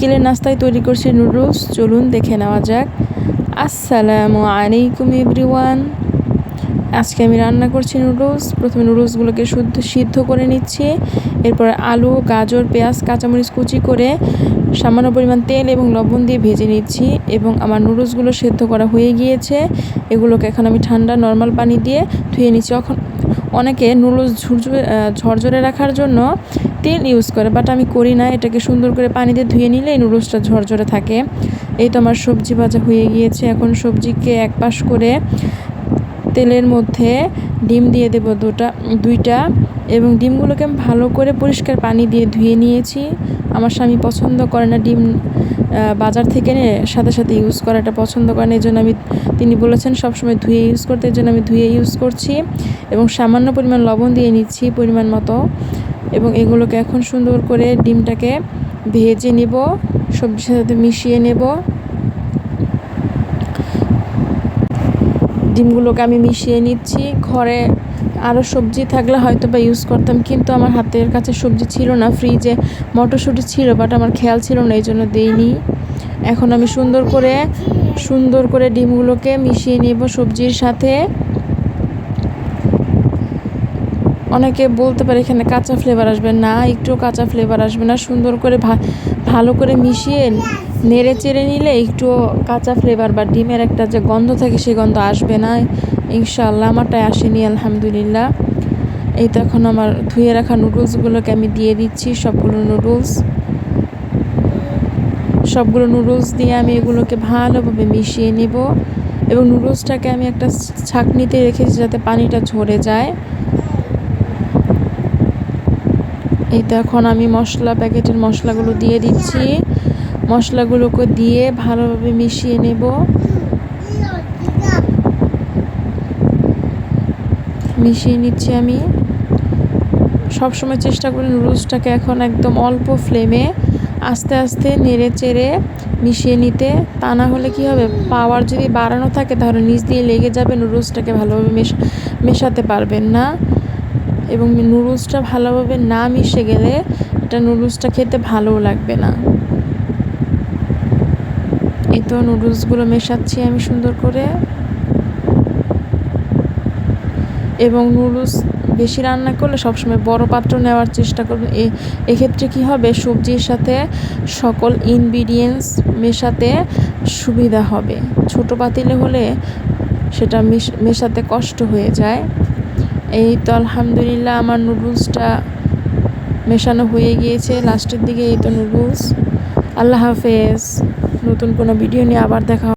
বিকেলের নাস্তায় তৈরি করছি নুডলস। চলুন দেখে নেওয়া যাক। আসসালামু আলাইকুম, এভরিওয়ান। আজকে আমি রান্না করছি নুডলস। প্রথমে নুডলসগুলোকে শুদ্ধ, সিদ্ধ করে নিচ্ছি। এরপর আলু, গাজর, পেঁয়াজ, কাঁচামরিচ কুচি করে সামান্য পরিমাণ তেল এবং লবণ দিয়ে ভেজে নিচ্ছি এবং আমার নুডলসগুলো সেদ্ধ করা হয়ে গিয়েছে। এগুলোকে এখন আমি ঠান্ডা, নর্মাল পানি দিয়ে ধুয়ে নিচ্ছি। এখন অনেকে নুডলস ঝুরঝুরে ঝরঝরে রাখার জন্য তেল ইউজ করে বাট আমি করি না। এটাকে সুন্দর করে পানি দিয়ে ধুয়ে নিলে এই নুডলসটা ঝরঝরে থাকে। এই তো আমার সবজি ভাজা হয়ে গিয়েছে। এখন সবজিকে এক পাশ করে তেলের মধ্যে ডিম দিয়ে দেব দুটা, দুইটা। এবং ডিমগুলোকে আমি ভালো করে পরিষ্কার পানি দিয়ে ধুয়ে নিয়েছি। আমার স্বামী পছন্দ করে না ডিম বাজার থেকে এনে সাথে সাথে ইউজ করাটা পছন্দ করেন এই জন্য আমি, তিনি বলেছেন, সবসময় ধুয়ে ইউজ করতে। এই জন্য আমি ধুয়ে ইউজ করছি। এবং সামান্য পরিমাণ লবণ দিয়ে নিচ্ছি পরিমাণ মতো। এবং এগুলোকে এখন সুন্দর করে ডিমটাকে ভেজে নেব, সবজির সাথে মিশিয়ে নেব। ডিমগুলোকে আমি মিশিয়ে নিচ্ছি। ঘরে আরও সবজি থাকলে হয়তো বা ইউজ করতাম, কিন্তু আমার হাতের কাছে সবজি ছিল না। ফ্রিজে মটরশুঁটি ছিল বাট আমার খেয়াল ছিল না, এই জন্য দিইনি। এখন আমি সুন্দর করে সুন্দর করে ডিমগুলোকে মিশিয়ে নেব সবজির সাথে। অনেকে বলতে পারে এখানে কাঁচা ফ্লেভার আসবে না, একটু কাঁচা ফ্লেভার আসবে না, সুন্দর করে ভালো করে মিশিয়ে নেড়ে চেড়ে নিলে একটু কাঁচা ফ্লেভার বা ডিমের একটা যে গন্ধ থাকে সেই গন্ধ আসবে না। ইনশাআল্লাহ আমারটাই আসেনি, আলহামদুলিল্লাহ। এই তো এখন আমার ধুয়ে রাখা নুডলসগুলোকে আমি দিয়ে দিচ্ছি, সবগুলো নুডলস সবগুলো নুডলস দিয়ে আমি এগুলোকে ভালোভাবে মিশিয়ে নেব। এবং নুডলসটাকে আমি একটা ছাঁকনিতে রেখেছি যাতে পানিটা ঝরে যায়। এই তো এখন আমি মশলা, প্যাকেটের মশলাগুলো দিয়ে দিচ্ছি। মশলাগুলোকে দিয়ে ভালোভাবে মিশিয়ে নেব। মিশিয়ে নিচ্ছি আমি। সবসময় চেষ্টা করি নুডলসটাকে এখন একদম অল্প ফ্লেমে আস্তে আস্তে নেড়ে চেড়ে মিশিয়ে নিতে। তা না হলে কী হবে? পাওয়ার যদি বাড়ানো থাকে তাহলে নিচ দিয়ে লেগে যাবে, নুডলসটাকে ভালোভাবে মেশাতে পারবেন না। এবং নুডলসটা ভালোভাবে না মিশে গেলে এটা নুডলসটা খেতে ভালোও লাগবে না। এই তো নুডলসগুলো মেশাচ্ছি আমি সুন্দর করে। এবং নুডলস বেশি রান্না করলে সবসময় বড় পাত্র নেওয়ার চেষ্টা করবেন এক্ষেত্রে কী হবে? সবজির সাথে সকল ইনগ্রিডিয়েন্টস মেশাতে সুবিধা হবে। ছোট পাতিলে হলে সেটা মেশাতে কষ্ট হয়ে যায়। এই তো আলহামদুলিল্লাহ আমার নুডলসটা মেশানো হয়ে গিয়েছে। লাস্টের দিকে এই তো নুডলস। আল্লাহ হাফেজ। নতুন কোনো ভিডিও নিয়ে আবার দেখা